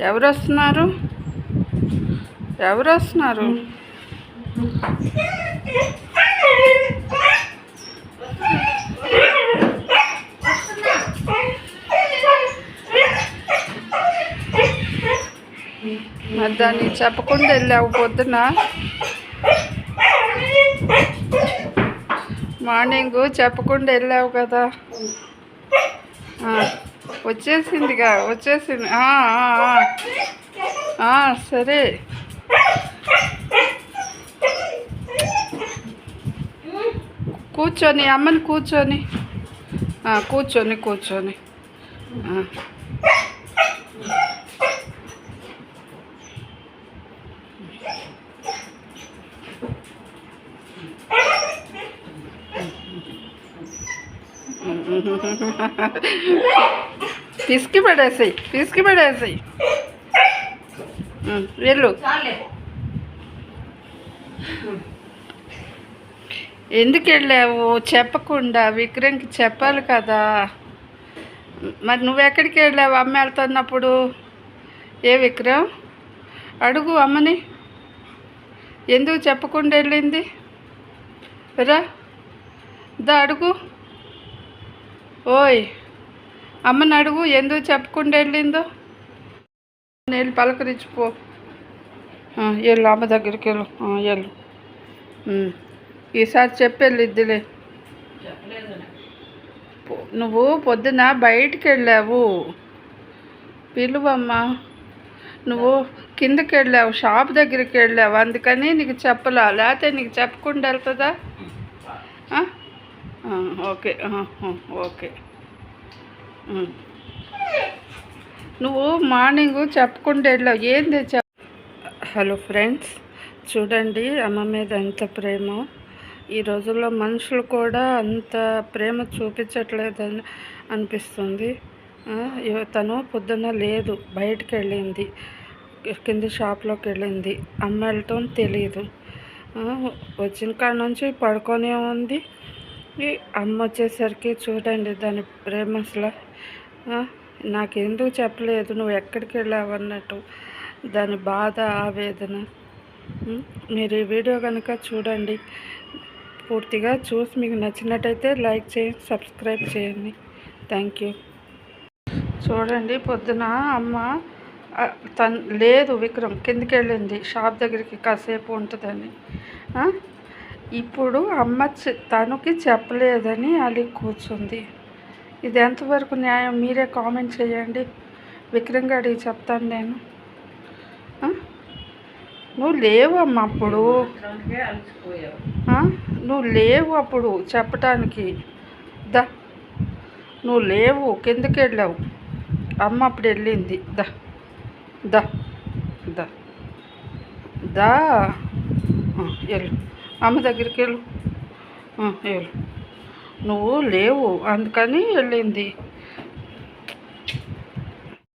ఎవరు వస్తున్నారు ఎవరు వస్తున్నారు మరి దాన్ని చెప్పకుండా వెళ్ళావు పొద్దున మార్నింగ్ చెప్పకుండా వెళ్ళావు కదా? వచ్చేసిందిగా వచ్చేసింది. సరే. కూర్చొని అమ్మని కూర్చొని. కూర్చొని కూర్చొని. పిసికి పడేసాయి పిసికి పడేసాయి వెళ్ళు ఎందుకు వెళ్ళావు? చెప్పకుండా విక్రమ్కి చెప్పాలి కదా. మరి నువ్వు ఎక్కడికి వెళ్ళావు అమ్మ వెళ్తున్నప్పుడు ఏ విక్రమ్? అడుగు అమ్మని. ఎందుకు చెప్పకుండా వెళ్ళింది? రా. దా అడుగు. ఓయ్. అమ్మని అడుగు ఎందుకు చెప్పకుండా వెళ్ళిందో? వెళ్ళి పలకరించిపో వెళ్ళు అమ్మ దగ్గరికి వెళ్ళు. వెళ్ళు. ఈసారి చెప్పి ఇద్దులే నువ్వు పొద్దున బయటికి వెళ్ళావు. పిలువమ్మా. నువ్వు కిందకి వెళ్ళావు షాప్ దగ్గరికి వెళ్ళావు. అందుకని నీకు చెప్పలా లేకపోతే నీకు చెప్పకుండా వెళ్తుందా? ఓకే. ఓకే. నువ్వు మార్నింగ్ చెప్పకుండా వెళ్ళావు ఏంది హలో ఫ్రెండ్స్ చూడండి అమ్మ మీద ఎంత ప్రేమ. ఈ రోజుల్లో మనుషులు కూడా అంత ప్రేమ చూపించట్లేదని అనిపిస్తుంది. తను పొద్దున్న లేదు బయటకు వెళ్ళింది కింద షాప్లోకి వెళ్ళింది అమ్మ వెళ్ళటం తెలియదు వచ్చిన కాడ నుంచి పడుకొనే ఉంది. అమ్మ వచ్చేసరికి చూడండి దాని ప్రేమ అసలు. నాకెందుకు చెప్పలేదు నువ్వు ఎక్కడికి వెళ్ళావు అన్నట్టు దాని బాధ ఆవేదన. మీరు ఈ వీడియో కనుక చూడండి పూర్తిగా చూసి మీకు నచ్చినట్టయితే లైక్ చేయండి సబ్స్క్రైబ్ చేయండి. Thank you. చూడండి పొద్దున అమ్మ తను తన్ లేదు విక్రమ్ కిందికి వెళ్ళింది షాప్ దగ్గరికి కాసేపు ఉంటుందని. ఇప్పుడు అమ్మ చె- తనకి చెప్పలేదని అలి కూర్చుంది. ఇది ఎంతవరకు న్యాయం? మీరే కామెంట్ చేయండి. విక్రమ్ గారికి చెప్తాను నేను. నువ్వు లేవు అమ్మ అప్పుడు. నువ్వు లేవు అప్పుడు చెప్పటానికి. దా. నువ్వు లేవు కిందకి వెళ్ళావు. అమ్మ అప్పుడు వెళ్ళింది. దా. దా. దా. దా. వెళ్ళు. అమ్మ దగ్గరికి వెళ్ళు. వెళ్ళు. నువ్వు లేవు. అందుకని వెళ్ళింది.